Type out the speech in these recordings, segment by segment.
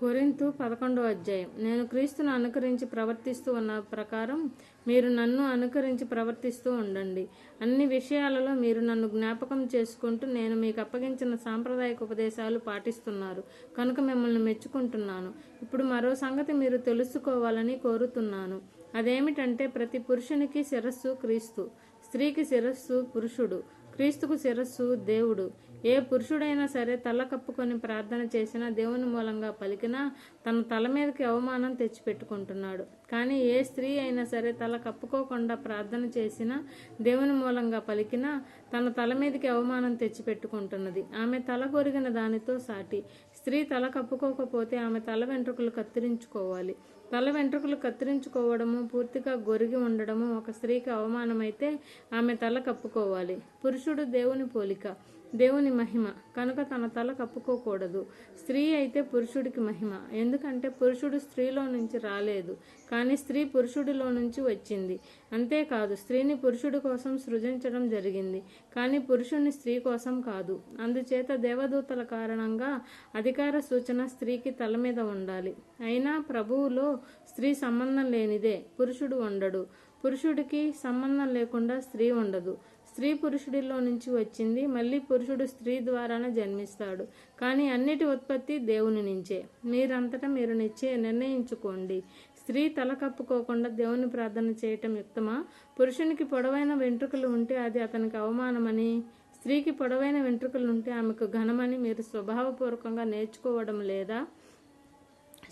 Corinth పదకొండవ అధ్యాయం. నేను క్రీస్తును అనుకరించి ప్రవర్తిస్తూ ఉన్న ప్రకారం మీరు నన్ను అనుకరించి ప్రవర్తిస్తూ ఉండండి. అన్ని విషయాలలో మీరు నన్ను జ్ఞాపకం చేసుకుంటూ నేను మీకు అప్పగించిన సాంప్రదాయక ఉపదేశాలు పాటిస్తున్నారు. కనుక మిమ్మల్ని మెచ్చుకుంటున్నాను. ఇప్పుడు మరో సంగతి మీరు తెలుసుకోవాలని కోరుతున్నాను. అదేమిటంటే ప్రతి పురుషునికి శిరస్సు క్రీస్తు. స్త్రీకి శిరస్సు పురుషుడు. క్రీస్తుకు శిరస్సు దేవుడు. ఏ పురుషుడైనా సరే తల కప్పుకొని ప్రార్థన చేసినా దేవుని మూలంగా పలికినా తన తల మీదకి అవమానం తెచ్చిపెట్టుకుంటున్నాడు. కానీ ఏ స్త్రీ అయినా సరే తల కప్పుకోకుండా ప్రార్థన చేసినా దేవుని మూలంగా పలికినా తన తల మీదకి అవమానం తెచ్చిపెట్టుకుంటున్నది. ఆమె తల కొరిగిన దానితో సాటి. స్త్రీ తల కప్పుకోకపోతే ఆమె తల వెంట్రుకలు కత్తిరించుకోవాలి. తల వెంట్రుకలు కత్తిరించుకోవడము పూర్తిగా గొరిగి ఉండడము ఒక స్త్రీకి అవమానమైతే ఆమె తల కప్పుకోవాలి. పురుషుడు దేవుని పోలిక. దేవుని మహిమ. కనుక తన తల కప్పుకోకూడదు. స్త్రీ అయితే పురుషుడికి మహిమ. ఎందుకంటే పురుషుడు స్త్రీలో నుంచి రాలేదు. కానీ స్త్రీ పురుషుడిలో నుంచి వచ్చింది. అంతేకాదు స్త్రీని పురుషుడి కోసం సృజించడం జరిగింది. కానీ పురుషుని స్త్రీ కోసం కాదు. అందుచేత దేవదూతల కారణంగా అధికార సూచన స్త్రీకి తల మీద ఉండాలి. అయినా ప్రభువులో స్త్రీ సంబంధం లేనిదే పురుషుడు ఉండడు. పురుషుడికి సంబంధం లేకుండా స్త్రీ ఉండదు. స్త్రీ పురుషుడిలో నుంచి వచ్చింది మళ్ళీ పురుషుడు స్త్రీ ద్వారానే జన్మిస్తాడు. కానీ అన్నిటి ఉత్పత్తి దేవుని నుంచే. మీరంతటా మీరు నిశ్చయ నిర్ణయించుకోండి. స్త్రీ తల కప్పుకోకుండా దేవుని ప్రార్థన చేయటం యుక్తమా? పురుషునికి పొడవైన వెంట్రుకలు ఉంటే అది అతనికి అవమానమని స్త్రీకి పొడవైన వెంట్రుకలు ఉంటే ఆమెకు ఘనమని మీరు స్వభావపూర్వకంగా నేర్చుకోవడం లేదా?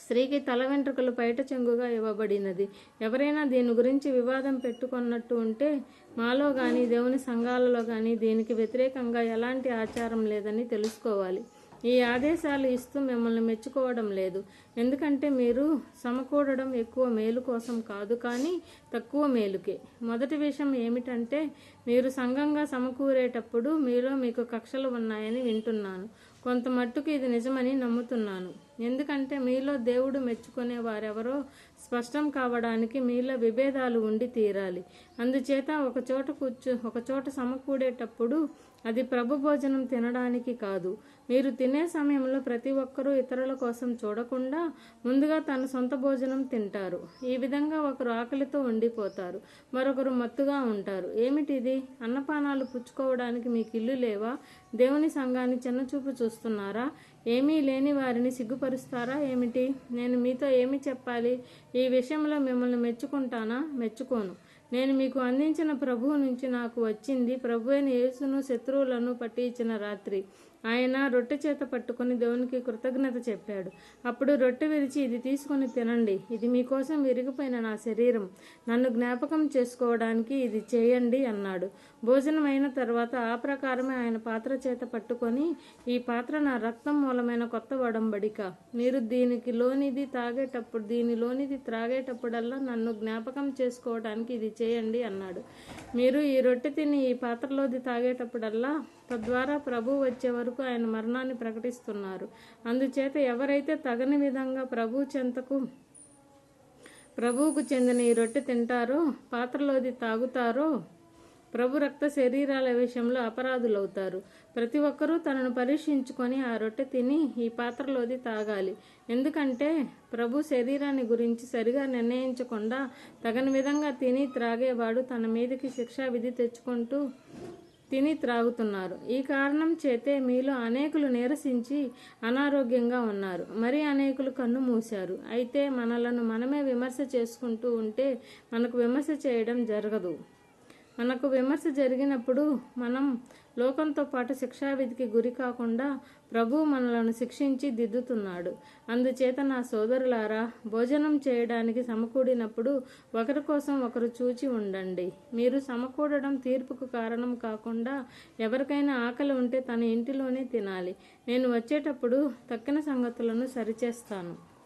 స్త్రీకి తల వెంట్రుకలు బయట చెంగుగా ఇవ్వబడినది. ఎవరైనా దీని గురించి వివాదం పెట్టుకున్నట్టు ఉంటే మాలో కానీ దేవుని సంఘాలలో కానీ దీనికి వ్యతిరేకంగా ఎలాంటి ఆచారం లేదని తెలుసుకోవాలి. ఈ ఆదేశాలు ఇస్తూ మిమ్మల్ని మెచ్చుకోవడం లేదు. ఎందుకంటే మీరు సమకూడడం ఎక్కువ మేలు కోసం కాదు కానీ తక్కువ మేలుకే. మొదటి విషయం ఏమిటంటే మీరు సంఘంగా సమకూరేటప్పుడు మీలో మీకు కక్షలు ఉన్నాయని వింటున్నాను. కొంత మట్టుకు ఇది నిజమని నమ్ముతున్నాను. ఎందుకంటే మీలో దేవుడు మెచ్చుకునే వారెవరో స్పష్టం కావడానికి మీలో విభేదాలు ఉండి తీరాలి. అందుచేత ఒక చోట కూర్చు ఒక చోట సమకూడేటప్పుడు అది ప్రభు భోజనం తినడానికి కాదు. మీరు తినే సమయంలో ప్రతి ఒక్కరూ ఇతరుల కోసం చూడకుండా ముందుగా తన సొంత భోజనం తింటారు. ఈ విధంగా ఒకరు ఆకలితో ఉండిపోతారు మరొకరు మత్తుగా ఉంటారు. ఏమిటిది? అన్నపానాలు పుచ్చుకోవడానికి మీకు ఇల్లు లేవా? దేవుని సంఘాన్ని చిన్నచూపు చూస్తున్నారా? ఏమీ లేని వారిని సిగ్గుపరుస్తారా ఏమిటి? నేను మీతో ఏమి చెప్పాలి? ఈ విషయంలో మిమ్మల్ని మెచ్చుకుంటానా? మెచ్చుకోను. నేను మీకు అందించిన ప్రభువు నుంచి నాకు వచ్చింది. ప్రభు అయిన యేసును శత్రువులను పట్టించిన రాత్రి. ఆయన రొట్టె చేత పట్టుకొని దేవునికి కృతజ్ఞత చెప్పాడు. అప్పుడు రొట్టె విరిచి ఇది తీసుకొని తినండి. ఇది మీకోసం విరిగిపోయిన నా శరీరం. నన్ను జ్ఞాపకం చేసుకోవడానికి ఇది చేయండి అన్నాడు. భోజనం అయిన తర్వాత ఆ ప్రకారమే ఆయన పాత్ర చేత పట్టుకొని ఈ పాత్ర నా రక్తం మూలమైన కొత్త వడంబడిక. మీరు దీనికి లోనిది తాగేటప్పుడు దీనిలోనిది త్రాగేటప్పుడల్లా నన్ను జ్ఞాపకం చేసుకోవడానికి ఇది చేయండి అన్నాడు. మీరు ఈ రొట్టె తిని ఈ పాత్రలోది తాగేటప్పుడల్లా తద్వారా ప్రభు వచ్చే వరకు ఆయన మరణాన్ని ప్రకటిస్తున్నారు. అందుచేత ఎవరైతే తగని విధంగా ప్రభు చెంతకు ప్రభువుకు చెందిన ఈ రొట్టె తింటారో పాత్రలోది తాగుతారో ప్రభు రక్త శరీరాల విషయంలో అపరాధులవుతారు. ప్రతి ఒక్కరూ తనను పరీక్షించుకొని ఆ రొట్టె తిని ఈ పాత్రలోది తాగాలి. ఎందుకంటే ప్రభు శరీరాన్ని గురించి సరిగా నిర్ణయించకుండా తగని విధంగా తిని త్రాగేవాడు తన మీదకి శిక్షా విధి తెచ్చుకుంటూ తిని త్రాగుతున్నారు. ఈ కారణం చేతే మీలో అనేకులు నీరసించి అనారోగ్యంగా ఉన్నారు. మరి అనేకులు కన్ను మూశారు. అయితే మనలను మనమే విమర్శ చేసుకుంటూ ఉంటే మనకు విమర్శ చేయడం జరగదు. మనకు విమర్శ జరిగినప్పుడు మనం లోకంతో పాటు శిక్షావిధికి గురి కాకుండా ప్రభు మనలను శిక్షించి దిద్దుతున్నాడు. అందుచేత నా సోదరులారా భోజనం చేయడానికి సమకూడినప్పుడు ఒకరి కోసం ఒకరు చూచి ఉండండి. మీరు సమకూడడం తీర్పుకు కారణం కాకుండా ఎవరికైనా ఆకలి ఉంటే తన ఇంటిలోనే తినాలి. నేను వచ్చేటప్పుడు తక్కిన సంగతులను సరిచేస్తాను.